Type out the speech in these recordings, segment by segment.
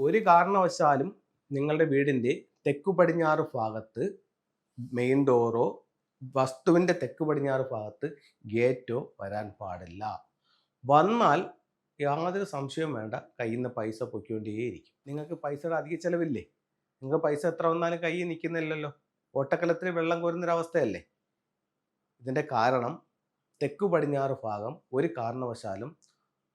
ഒരു കാരണവശാലും നിങ്ങളുടെ വീടിന്റെ തെക്കു പടിഞ്ഞാറ് ഭാഗത്ത് മെയിൻ ഡോറോ വസ്തുവിന്റെ തെക്ക് പടിഞ്ഞാറ് ഭാഗത്ത് ഗേറ്റോ വരാൻ പാടില്ല. വന്നാൽ യാതൊരു സംശയവും വേണ്ട. കയ്യിൽ നിന്ന് പൈസ പൊയ്ക്കൊണ്ടേയിരിക്കും. നിങ്ങൾക്ക് പൈസയുടെ അധിക ചിലവില്ലേ? നിങ്ങൾക്ക് പൈസ എത്ര വന്നാലും കയ്യിൽ നിൽക്കുന്നില്ലല്ലോ. ഓട്ടക്കലത്തിൽ വെള്ളം കോരുന്നൊരവസ്ഥയല്ലേ ഇതിന്റെ കാരണം തെക്കു പടിഞ്ഞാറ് ഭാഗം ഒരു കാരണവശാലും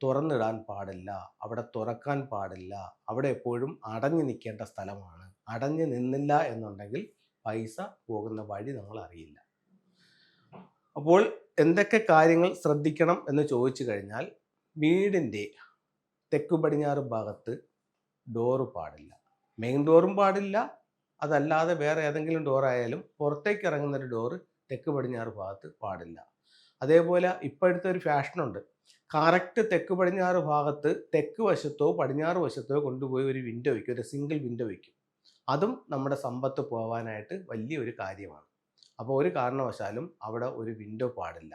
തുറന്നിടാൻ പാടില്ല അവിടെ തുറക്കാൻ പാടില്ല അവിടെ എപ്പോഴും അടഞ്ഞു നിൽക്കേണ്ട സ്ഥലമാണ്. അടഞ്ഞു നിന്നില്ല എന്നുണ്ടെങ്കിൽ പൈസ പോകുന്ന വഴി നമ്മൾ അറിയില്ല. അപ്പോൾ എന്തൊക്കെ കാര്യങ്ങൾ ശ്രദ്ധിക്കണം എന്ന് ചോദിച്ചു കഴിഞ്ഞാൽ വീടിന്റെ തെക്കു പടിഞ്ഞാറ് ഭാഗത്ത് ഡോറ് പാടില്ല. മെയിൻ ഡോറും പാടില്ല. അതല്ലാതെ വേറെ ഏതെങ്കിലും ഡോറായാലും പുറത്തേക്ക് ഇറങ്ങുന്ന ഒരു ഡോറ് തെക്ക് പടിഞ്ഞാറ് ഭാഗത്ത് പാടില്ല. അതേപോലെ ഇപ്പോഴത്തെ ഒരു ഫാഷനുണ്ട് കറക്റ്റ് തെക്ക് പടിഞ്ഞാറ് ഭാഗത്ത് തെക്ക് വശത്തോ പടിഞ്ഞാറ് വശത്തോ കൊണ്ടുപോയി ഒരു വിൻഡോ വയ്ക്കും ഒരു സിംഗിൾ വിൻഡോ വയ്ക്കും അതും നമ്മുടെ സമ്പത്ത് പോകാനായിട്ട് വലിയൊരു കാര്യമാണ്. അപ്പോൾ ഒരു കാരണവശാലും അവിടെ ഒരു വിൻഡോ പാടില്ല.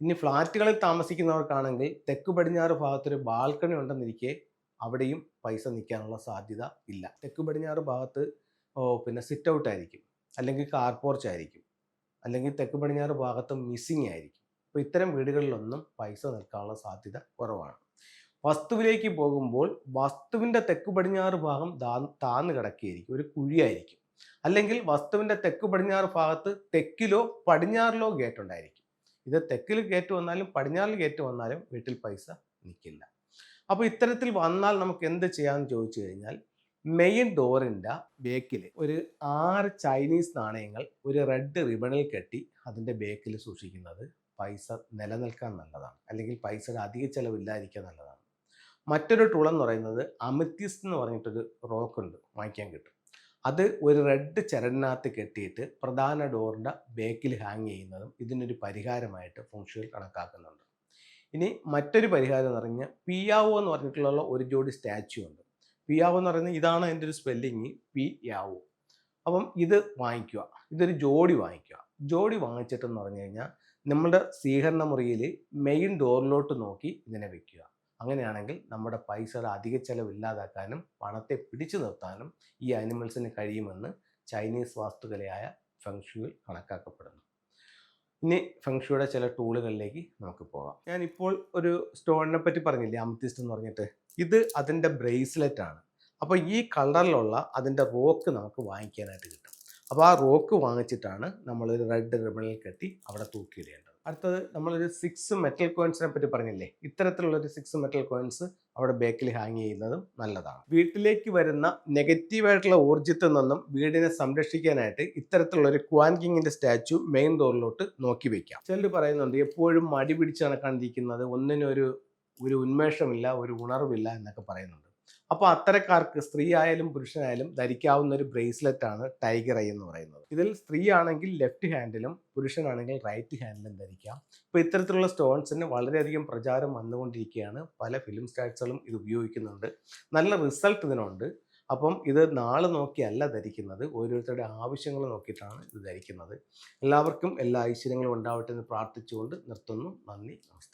ഇനി ഫ്ലാറ്റുകളിൽ താമസിക്കുന്നവർക്കാണെങ്കിൽ തെക്ക് പടിഞ്ഞാറ് ഭാഗത്തൊരു ബാൽക്കണി ഉണ്ടെന്നിരിക്കെ അവിടെയും പൈസ നിൽക്കാനുള്ള സാധ്യത ഇല്ല. തെക്ക് പടിഞ്ഞാറ് ഭാഗത്ത് പിന്നെ സിറ്റ് ഔട്ട് ആയിരിക്കും. അല്ലെങ്കിൽ കാർ പോർച്ച് ആയിരിക്കും. അല്ലെങ്കിൽ തെക്ക് പടിഞ്ഞാറ് ഭാഗത്ത് മിസ്സിങ് ആയിരിക്കും. അപ്പോൾ ഇത്തരം വീടുകളിലൊന്നും പൈസ നിൽക്കാനുള്ള സാധ്യത കുറവാണ്. വസ്തുവിലേക്ക് പോകുമ്പോൾ വസ്തുവിന്റെ തെക്ക് പടിഞ്ഞാറ് ഭാഗം താന്ന് കിടക്കുകയായിരിക്കും ഒരു കുഴിയായിരിക്കും. അല്ലെങ്കിൽ വസ്തുവിന്റെ തെക്ക് പടിഞ്ഞാറ് ഭാഗത്ത് തെക്കിലോ പടിഞ്ഞാറിലോ ഗേറ്റ് ഉണ്ടായിരിക്കും. ഇത് തെക്കിൽ ഗേറ്റ് വന്നാലും പടിഞ്ഞാറിൽ ഗേറ്റ് വന്നാലും വീട്ടിൽ പൈസ നിൽക്കില്ല. അപ്പോൾ ഇത്തരത്തിൽ വന്നാൽ നമുക്ക് എന്ത് ചെയ്യാമെന്ന് ചോദിച്ചു കഴിഞ്ഞാൽ മെയിൻ ഡോറിന്റെ ബേക്കിൽ ഒരു ആറ് ചൈനീസ് നാണയങ്ങൾ ഒരു റെഡ് റിബണിൽ കെട്ടി അതിന്റെ ബേക്കിൽ സൂക്ഷിക്കുന്നത് പൈസ നിലനിൽക്കാൻ നല്ലതാണ്. അല്ലെങ്കിൽ പൈസയുടെ അധിക ചിലവില്ലാതിരിക്കാൻ നല്ലതാണ്. മറ്റൊരു ടൂൾ എന്ന് പറയുന്നത് അമിത്യസ് എന്ന് പറഞ്ഞിട്ടൊരു റോക്ക് ഉണ്ട് വാങ്ങിക്കാൻ കിട്ടും. അത് ഒരു റെഡ് ചരടിനകത്ത് കെട്ടിയിട്ട് പ്രധാന ഡോറിന്റെ ബേക്കിൽ ഹാങ് ചെയ്യുന്നതും ഇതിനൊരു പരിഹാരമായിട്ട് ഫംഗ്ഷനിൽ കണക്കാക്കുന്നുണ്ട്. ഇനി മറ്റൊരു പരിഹാരം എന്ന് പറഞ്ഞാൽ പിയാവോ എന്ന് പറഞ്ഞിട്ടുള്ള ഒരു ജോഡി സ്റ്റാച്ചു ഉണ്ട്. പിയാവോ എന്ന് പറയുന്നത് ഇതാണ് എന്റെ ഒരു സ്പെല്ലിങ് പി യാവോ അപ്പം ഇത് വാങ്ങിക്കുക. ഇതൊരു ജോഡി വാങ്ങിക്കുക. ജോഡി വാങ്ങിച്ചിട്ടെന്ന് പറഞ്ഞു കഴിഞ്ഞാൽ നമ്മുടെ സ്വീകരണ മുറിയിൽ മെയിൻ ഡോറിലോട്ട് നോക്കി ഇതിനെ വെക്കുക. അങ്ങനെയാണെങ്കിൽ നമ്മുടെ പൈസയുടെ അധിക ചെലവ് ഇല്ലാതാക്കാനും പണത്തെ പിടിച്ചു നിർത്താനും ഈ അനിമൽസിന് കഴിയുമെന്ന് ചൈനീസ് വാസ്തുകലയായ ഫെങ്ഷുവിൽ കണക്കാക്കപ്പെടുന്നു. ഇനി ഫെങ്ഷുയുടെ ചില ടൂളുകളിലേക്ക് നമുക്ക് പോകാം. ഞാൻ ഇപ്പോൾ ഒരു സ്റ്റോണിനെ പറ്റി പറഞ്ഞില്ലേ അമത്തിസ്റ്റ് എന്ന് പറഞ്ഞിട്ട്? ഇത് അതിന്റെ ബ്രേസ്ലെറ്റ് ആണ്. അപ്പോൾ ഈ കളറിലുള്ള അതിന്റെ റോക്ക് നമുക്ക് വാങ്ങിക്കാനായിട്ട് കിട്ടും. അപ്പോൾ ആ റോക്ക് വാങ്ങിച്ചിട്ടാണ് നമ്മളൊരു റെഡ് റിബണിൽ കെട്ടി അവിടെ തൂക്കിയിടേണ്ടത്. അടുത്തത് നമ്മളൊരു സിക്സ് മെറ്റൽ കോയിൻസിനെ പറ്റി പറഞ്ഞില്ലേ? ഇത്തരത്തിലുള്ളൊരു സിക്സ് മെറ്റൽ കോയിൻസ് അവിടെ ബേക്കിൽ ഹാങ് ചെയ്യുന്നതും നല്ലതാണ്. വീട്ടിലേക്ക് വരുന്ന നെഗറ്റീവായിട്ടുള്ള ഊർജത്തിൽ നിന്നും വീടിനെ സംരക്ഷിക്കാനായിട്ട് ഇത്തരത്തിലുള്ള ഒരു ക്വാൻകിങ്ങിന്റെ സ്റ്റാച്ചു മെയിൻ ഡോറിലോട്ട് നോക്കി വെക്കാം. ചിലർ പറയുന്നുണ്ട് എപ്പോഴും മടി പിടിച്ച് നടക്കാണ്ടിരിക്കുന്നത് ഒന്നിനൊരു ഒരു ഉന്മേഷമില്ല ഒരു ഉണർവില്ല എന്നൊക്കെ പറയുന്നുണ്ട്. അപ്പോൾ അത്തരക്കാർക്ക് സ്ത്രീ ആയാലും പുരുഷനായാലും ധരിക്കാവുന്ന ഒരു ബ്രേസ്ലെറ്റ് ആണ് ടൈഗർ ഐ എന്ന് പറയുന്നത്. ഇതിൽ സ്ത്രീ ആണെങ്കിൽ ലെഫ്റ്റ് ഹാൻഡിലും പുരുഷനാണെങ്കിൽ റൈറ്റ് ഹാൻഡിലും ധരിക്കാം. ഇപ്പോൾ ഇത്തരത്തിലുള്ള സ്റ്റോൺസിന് വളരെയധികം പ്രചാരം വന്നുകൊണ്ടിരിക്കുകയാണ്. പല ഫിലിം സ്റ്റാർസുകളും ഇത് ഉപയോഗിക്കുന്നുണ്ട്. നല്ല റിസൾട്ട് ഇതിനുണ്ട്. അപ്പം ഇത് നാളെ നോക്കിയല്ല ധരിക്കുന്നത്. ഓരോരുത്തരുടെ ആവശ്യങ്ങൾ നോക്കിയിട്ടാണ് ഇത് ധരിക്കുന്നത്. എല്ലാവർക്കും എല്ലാ ഐശ്വര്യങ്ങളും ഉണ്ടാവട്ടെ എന്ന് പ്രാർത്ഥിച്ചുകൊണ്ട് നിർത്തുന്നു. നന്ദി നമസ്തേ